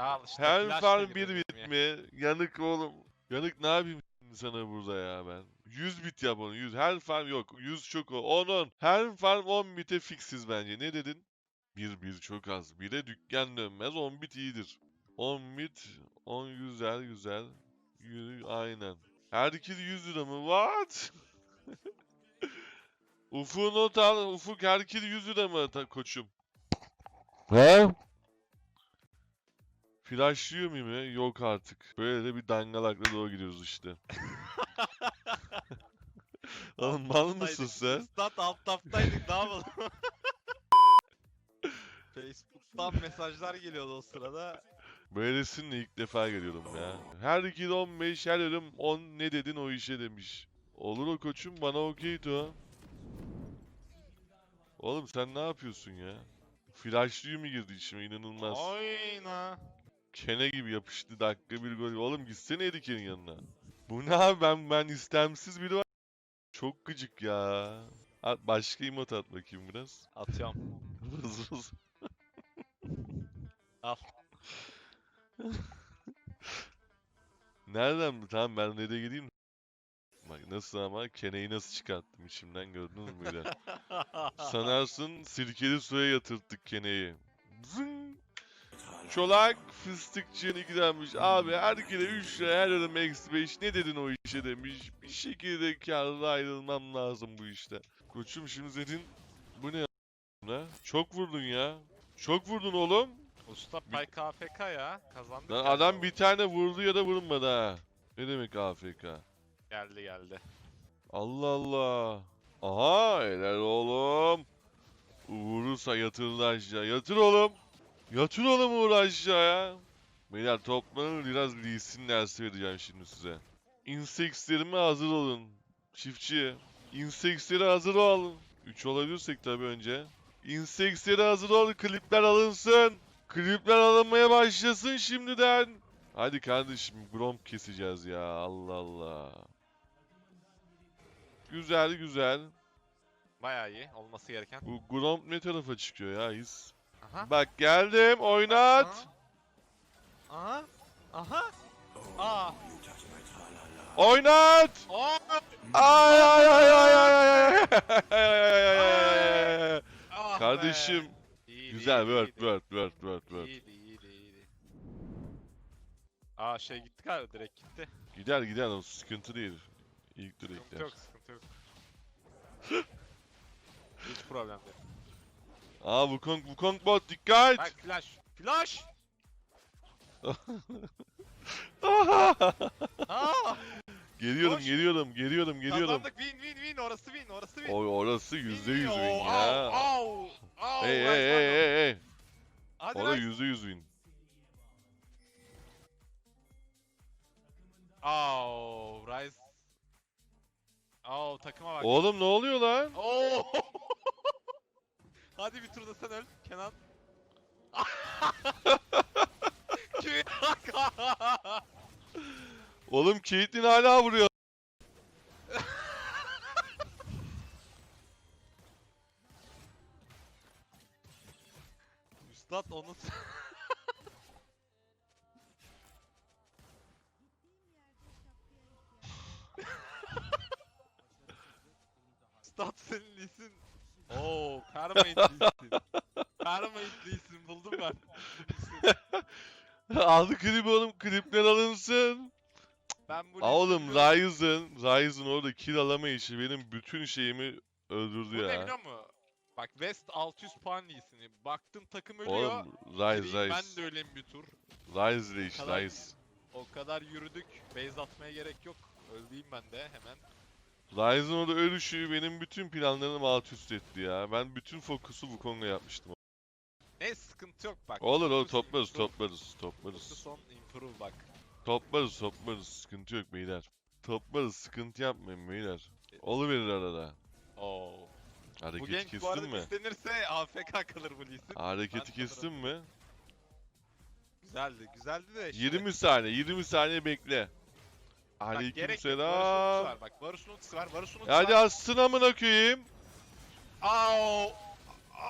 Al işte. Her farm bir bit ya. mi? Yanık oğlum. Yanık ne yapayım sana burada ya ben? 100 bit yap onu 100. Her farm yok. 100 çok o. 10 10. Her farm 10 bite fixiz bence. Ne dedin? 1 1 çok az. 1'e dükkan dönmez. 10 bit iyidir. 10 bit 10 güzel güzel. Yürü aynen. Herkes 100 lira mı? What? Ufuk not al. Ufuk herkes 100 lira mı ta- koçum? He? Flashlıyor muyum? Yok artık. Böyle de bir dangalakla doğru gidiyoruz işte. Oğlum mal mısın sen? Stat alt taptaydık ne yapalım? Facebook'tan mesajlar geliyordu o sırada. Böylesinle ilk defa geliyorum ya. Her 2'de 15, her ölüm 10 ne dedin o işe demiş. Olur o koçum bana okeydi o. Oğlum sen ne yapıyorsun ya? Flashlıyor mu girdi içime inanılmaz. Oyna. Kene gibi yapıştı dakika bir gol. Oğlum gitsene Erike'nin yanına. Bu ne abi ben ben istemsiz biri var. Çok gıcık ya. At başka emot at bakayım biraz. Atıyorum. Vız vız. Al. Nereden? Tamam ben nereye gideyim? Bak nasıl ama keneyi nasıl çıkarttım içimden gördünüz mü böyle? Sanarsın sirkeli suya yatırttık keneyi. Zın. Çolak fıstıkçı gidermiş. Abi herkese 3 lira her adam eksi 5 ne dedin o işe demiş. Bir şekilde karlı ayrılmam lazım bu işte. Koçum şimdi senin bu ne ya? Çok vurdun ya. Çok vurdun oğlum. Usta pay KFK ya. Kazandık. Lan adam bir tane vurdu ya da vurmadı ha. Ne demek AFK? Geldi geldi. Allah Allah. Aha helal oğlum. Vurursa yatırın aşağı. Yatır oğlum. Yatır oğlum uğur aşağıya. Beyler toplanın biraz Lee Sin dersi vereceğim şimdi size. Insextlerime hazır olun. Çiftçi. Insextlere hazır olun. 3 olabilirsek tabii önce. Insextlere hazır ol. Klipler alınsın. Klipler alınmaya başlasın şimdiden. Hadi kardeşim Gromp keseceğiz ya. Allah Allah. Güzel güzel. Bayağı iyi. Olması gereken. Bu Gromp ne tarafa çıkıyor ya his? Aha. Bak geldim oynat. Aha. Aha. Aa. Oynat. Aa. Ay ay ay ay ay ay. Kardeşim. Güzel word word word word word. İyiydi. Aa şey gitti galiba direkt gitti. Gider gider o sıkıntı değil. İlk direkler. Sıkıntı yok sıkıntı yok. Hiç problem değil. Aa Wukong Wukong bot dikkat. Bak flash. Flash! Aa! geliyorum Koş. geliyorum geliyorum geliyorum. Kazandık win win win orası win orası win. O orası yüzde yüz Win, ya. Au au. au, Hey hey hey hey hey. Hadi Orada yüzde yüz win. Au Rise. Au takıma bak. Oğlum ne oluyor lan? Oo! Hadi bir turda sen öl Kenan. Oğlum Caitlyn hala vuruyor. Permanent lisin buldum ben. Aldı klibi oğlum klipler alınsın. Ben bu Aa, oğlum Ryzen, Ryzen orada kill alamayışı benim bütün şeyimi Bu öldürdü ne ya. biliyor musun? Bak West 600 puan lisini. Baktın takım ölüyor. Oğlum Ryze Gireyim ben Ryze. de öleyim bir tur. Ryze ile iş Kadar- Ryze. O kadar yürüdük. Base atmaya gerek yok. Öldüğüm ben de hemen. Ryzen orada ölüşü benim bütün planlarımı alt üst etti ya. Ben bütün fokusu Wukong'a yapmıştım. Ne sıkıntı yok bak. Olur olur toplarız toplarız toplarız. Focus on improve bak. Toplarız toplarız sıkıntı yok beyler. Toplarız sıkıntı yapmayın beyler. Oluverir arada. Oo. Bu Hareketi genç bu kestin arada mi? istenirse AFK kalır bu lisin. Hareketi Ben kestin mi? Güzeldi, güzeldi de işte. 20 saniye 20 saniye bekle. Bak, Aleyküm gerek yok. Varus'un ultisi selam. var. Bak Varus'un ultisi var. Varus'un ultisi Hadi var. assın amına koyayım. Au.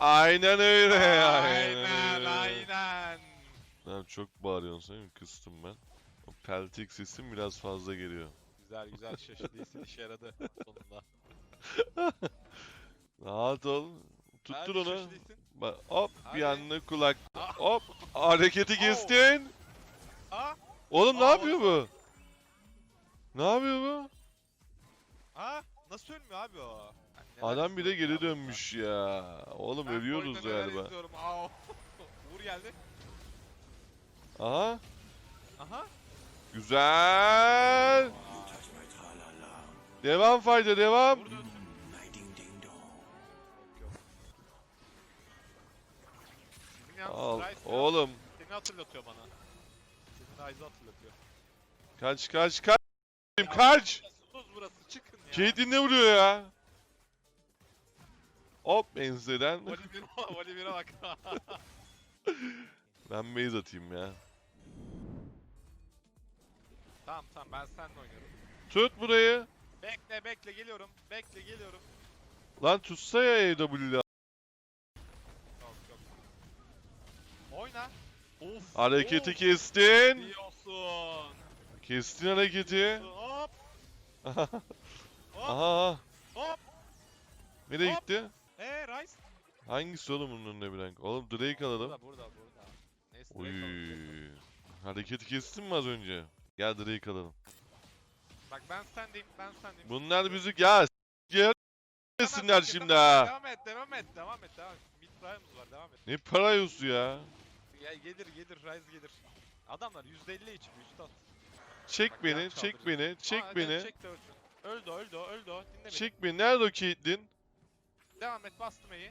Aynen öyle. Aynen, öyle. aynen. Lan çok bağırıyorsun sen kıstım ben. O peltek sesim biraz fazla geliyor. Güzel güzel şaşırdıysan işe yaradı sonunda. Rahat ol. Tuttur onu. şaşırdıysan. Bak hop bir Hadi. anda kulak. Ah. Hop hareketi kestin. Aa! Oğlum ne Aa, yapıyor bu? Ne yapıyor bu? Aa! Nasıl ölmüyor abi o? Neler Adam bir de geri dönmüş ya. Oğlum. Ben ölüyoruz galiba. Uğur geldi. Aha. Aha. Güzel. Devam fayda devam. Al. Oğlum Seni hatırlatıyor bana. Senin Rice'ı hatırlatıyor. kaç kaç kaç. Kaç. Burası çıkın ya. Caitlyn ne vuruyor ya? Hop 1'e Voli 1'e bak. Ben base atayım ya. tamam tamam ben seninle oynuyorum. Tut burayı. Bekle bekle geliyorum. Bekle geliyorum. Lan tutsa ya AW'le. Yok yok. Oyna. Of. Hareketi of. kestin. Diyorsun. Kestin hareketi. Hop. Aha Hop. Nereye Hop. gitti? Eee Rice. Hangisi oğlum bunun önüne bir renk? Oğlum Drake alalım. Burada burada burada. Neyse Oy. direkt alalım. Hareketi kestin mi az önce? Gel Drake alalım. Bak ben sendeyim ben sendeyim. Bunlar bizi ya yesinler şimdi ha. Devam et devam et devam et devam et. Mid Prime'ımız var devam et. Ne para yosu ya. Gel gelir gelir Rise gelir. Adamlar %50 içiyor üstad. Çek Bak, beni, çek beni, çek Aa, beni. Çek de. Öldü öldü öldü. Dinle beni. Çek beni. Nerede o Caitlyn? Devam et bastım E'yi.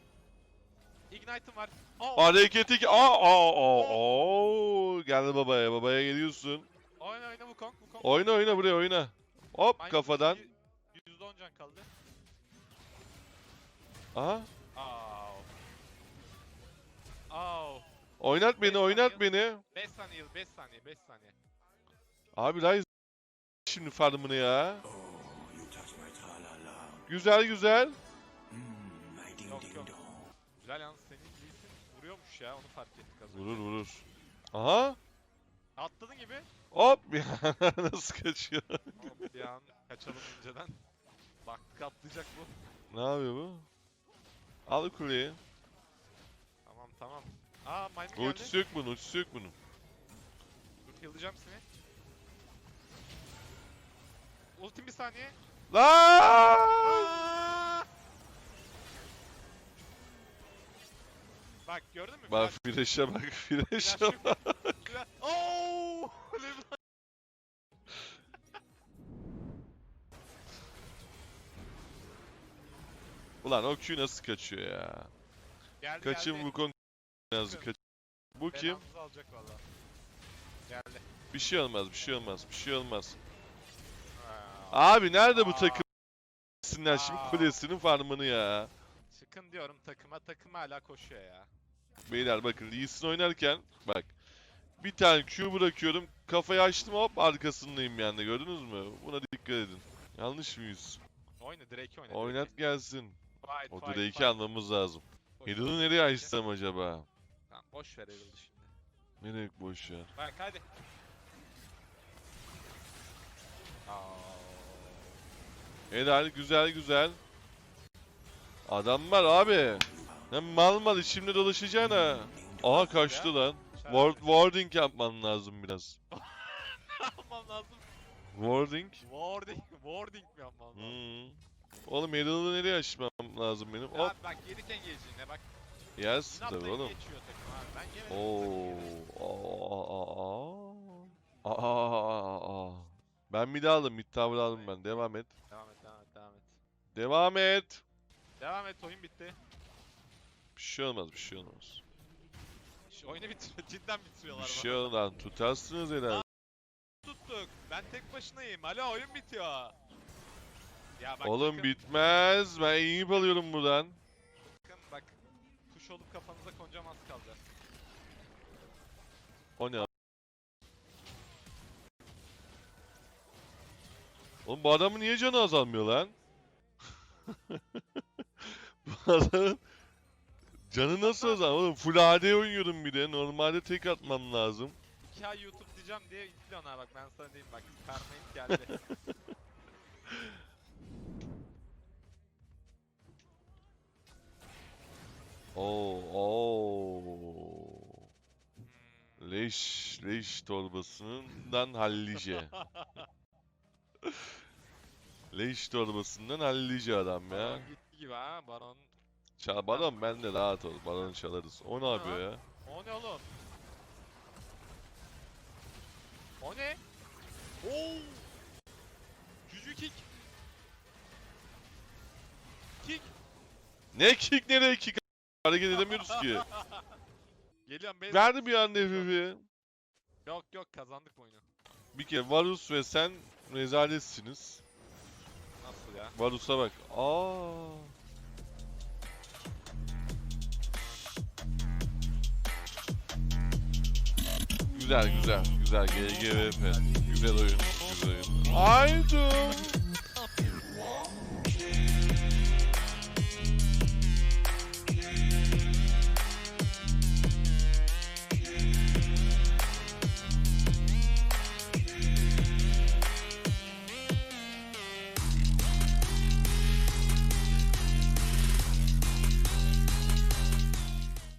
Ignite'ım var. Aa, Hareketi ki... Aa, aa, aa, aa. Gel babaya, babaya geliyorsun. Oyna oyna bu Kong bu Kong. Oyna oyna buraya oyna. Hop Minus kafadan. y- %10 can kaldı. Aha. Aa. Aa. Oynat beni, Beş oynat saniye. beni. 5 saniye 5 saniye 5 saniye. Abi Ryze şimdi farmını ya. Güzel güzel. Yok yok. Güzel yalnız senin Lee'sin vuruyormuş ya onu fark ettik az önce. Vurur vurur. Aha. Atladın gibi. Hop. Nasıl kaçıyor? Hop bir an kaçalım inceden. Baktık atlayacak bu. Ne yapıyor bu? Al kuleyi. Tamam tamam. Aa mine geldi. Ultisi yok bunun, ultisi yok bunun. Dur heal'layacağım seni. Ultim bir saniye. La! Aa! Bak gördün mü? Bak Flash- flash'a bak, flash flash'a bak. Flash- Oo! Lebron- Ulan o Q nasıl kaçıyor ya? Geldi Kaçın geldi. bu konu yazı kaç. Bu kim? Alacak valla. Geldi. Bir şey olmaz, bir şey olmaz, bir şey olmaz. Abi nerede bu Aa. takım? Sinler şimdi Aa. kulesinin farmını ya. Çıkın diyorum takıma takım hala koşuyor ya. Beyler bakın Lee Sin oynarken bak. Bir tane Q bırakıyorum. Kafayı açtım hop arkasındayım yani gördünüz mü? Buna dikkat edin. Yanlış mıyız? Oyna Drake oyna. Oynat Drake'i. gelsin. Fight, O fight, Drake'i fight. almamız lazım. Ver. nereye açsam acaba? Tamam boş ver Herald'ı şimdi. Nereye boş ya? Bak hadi. Helal güzel güzel. Adam var abi. Hem mal mal içimde dolaşacaksın ha. Aha kaçtı lan. Ward, warding yapman lazım biraz. yapmam lazım. Warding. Warding, warding mi yapmam lazım? Hmm. Oğlum Herald'ı nereye açmam lazım benim? Hop. Ya bak yedik engaging'ine bak. Yes İnatla tabii oğlum. geçiyor takım abi. Ben yemedim. Oo. takım yemedim. Aa. Aa. Aa. Aa. Ben mid aldım, mid tower aldım ben. Devam et. Devam et. Devam et, oyun bitti. Bir şey olmaz, bir şey olmaz. Şu oyunu bitiriyor, cidden bitiriyorlar Bir bana. şey olmaz lan. Tutarsınız herhalde. Tuttuk. Ben tek başınayım. Alo oyun bitiyor. Ya bak Oğlum bakın, bitmez. Ben iyi alıyorum buradan. bakın bak. Kuş olup kafanıza konacağım az kaldı. O ne? Oğlum bu adamın niye canı azalmıyor lan? bu adamın Canı nasıl o zaman oğlum? Full AD oynuyorum bir de. Normalde tek atmam lazım. 2 ay YouTube diyeceğim diye izliyorsun ha bak ben sana diyeyim bak. Permanent geldi. Oo, oo. Leş, leş torbasından hallice. leş torbasından hallice adam ya. Baron gitti gibi ha Baron. Çal Baron bende rahat ol. Baron çalarız. O ne yapıyor ya? O ne oğlum? O ne? Oo! Cücü kick. Kick. Ne kick nereye kick? Hareket edemiyoruz ki. Geliyorum beyler. Verdi bir anda FF'i. Yok yok kazandık bu oyunu. Bir kere Varus ve sen rezaletsiniz. Ya? Varus'a bak. Aa. Güzel güzel güzel GGVP. Güzel oyun. Güzel oyun. Haydi.